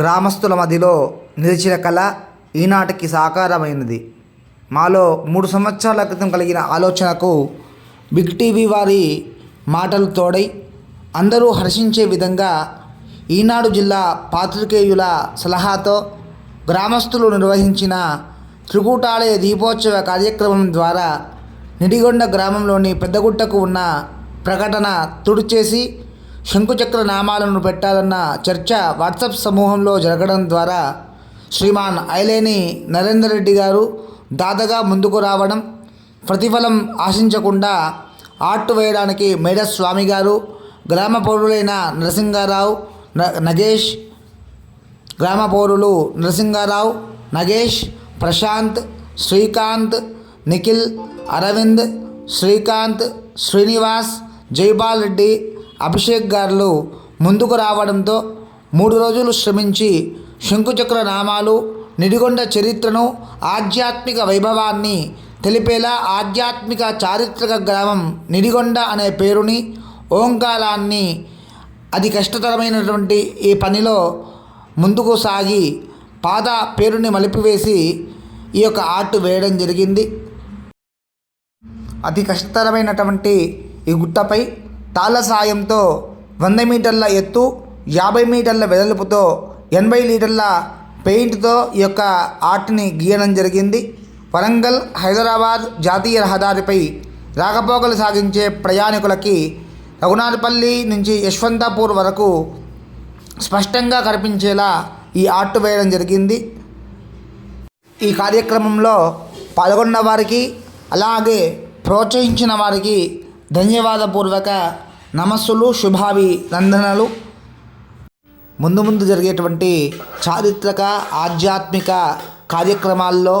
గ్రామస్తుల మధ్యలో నిలిచిన కళ ఈనాటికి సాకారమైనది. మాలో మూడు సంవత్సరాల క్రితం కలిగిన ఆలోచనకు బిగ్ టీవీ వారి మాటలు తోడై అందరూ హర్షించే విధంగా ఈనాడు జిల్లా పాత్రికేయుల సలహాతో గ్రామస్తులు నిర్వహించిన త్రికూటాలయ దీపోత్సవ కార్యక్రమం ద్వారా నిడిగొండ గ్రామంలోని పెద్దగుట్టకు ఉన్న ప్రకటన తుడిచేసి శంకుచక్ర నామాలను పెట్టాలన్న చర్చ వాట్సాప్ సమూహంలో జరగడం ద్వారా శ్రీమాన్ ఐలేని నరేందర్ రెడ్డి గారు దాదాగా ముందుకు రావడం ప్రతిఫలం ఆశించకుండా ఆర్ట్ వేయడానికి మేడస్వామి గారు గ్రామ పౌరులైన నరసింగారావు న- నగేష్ గ్రామ పౌరులు నరసింగారావు నగేష్ ప్రశాంత్ శ్రీకాంత్ నిఖిల్ అరవింద్ శ్రీకాంత్ శ్రీనివాస్ జైపాల్ రెడ్డి అభిషేక్ గారు ముందుకు రావడంతో మూడు రోజులు శ్రమించి శంకుచక్ర నామాలు నిడిగొండ చరిత్రను ఆధ్యాత్మిక వైభవాన్ని తెలిపేలా ఆధ్యాత్మిక చారిత్రక గ్రామం నిడిగొండ అనే పేరుని ఓంకారాన్ని అది కష్టతరమైనటువంటి ఈ పనిలో ముందుకు సాగి పాద పేరుని మలిపివేసి ఈ యొక్క ఆర్ట్ వేయడం జరిగింది. అతి కష్టతరమైనటువంటి ఈ గుట్టపై తాళ్ళ సాయంతో వంద మీటర్ల ఎత్తు యాభై మీటర్ల వెడల్పుతో ఎనభై లీటర్ల పెయింట్తో ఈ యొక్క ఆర్ట్ని గీయడం జరిగింది. వరంగల్ హైదరాబాద్ జాతీయ రహదారిపై రాకపోకలు సాగించే ప్రయాణికులకి రఘునాథపల్లి నుంచి యశ్వంతాపూర్ వరకు స్పష్టంగా కనిపించేలా ఈ ఆర్ట్ వేయడం జరిగింది. ఈ కార్యక్రమంలో పాల్గొన్న వారికి అలాగే ప్రోత్సహించిన వారికి ధన్యవాదపూర్వక నమస్సులు శుభావి నందనలు. ముందు ముందు జరిగేటువంటి చారిత్రక ఆధ్యాత్మిక కార్యక్రమాల్లో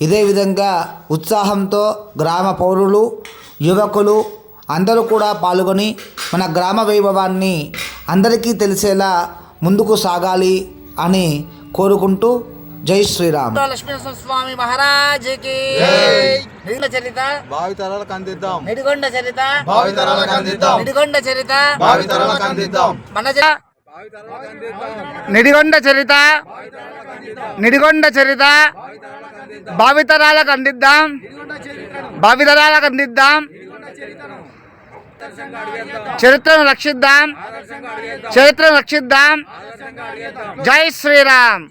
ఇదే విధంగా ఉత్సాహంతో గ్రామ పౌరులు యువకులు అందరూ కూడా పాల్గొని మన గ్రామ వైభవాన్ని అందరికీ తెలిసేలా ముందుకు సాగాలి అని కోరుకుంటూ జై శ్రీరామ్. లక్ష్మీనరసింహ స్వామి మహారాజుకి నిడిగొండ చరిత. భావితరాలకు అందిద్దాం. నిడిగొండ చరిత. భావితరాలకు అందిద్దాం. నిడిగొండ చరిత. భావితరాలకు అందిద్దాం. మన నిడిగొండ చరిత. నిడిగొండ చరిత. భావితరాలకు అందిద్దాం. భావితరాలకు అందిద్దాం. చరిత్రను రక్షిద్దాం. చరిత్రను రక్షిద్దాం. జై శ్రీరామ్.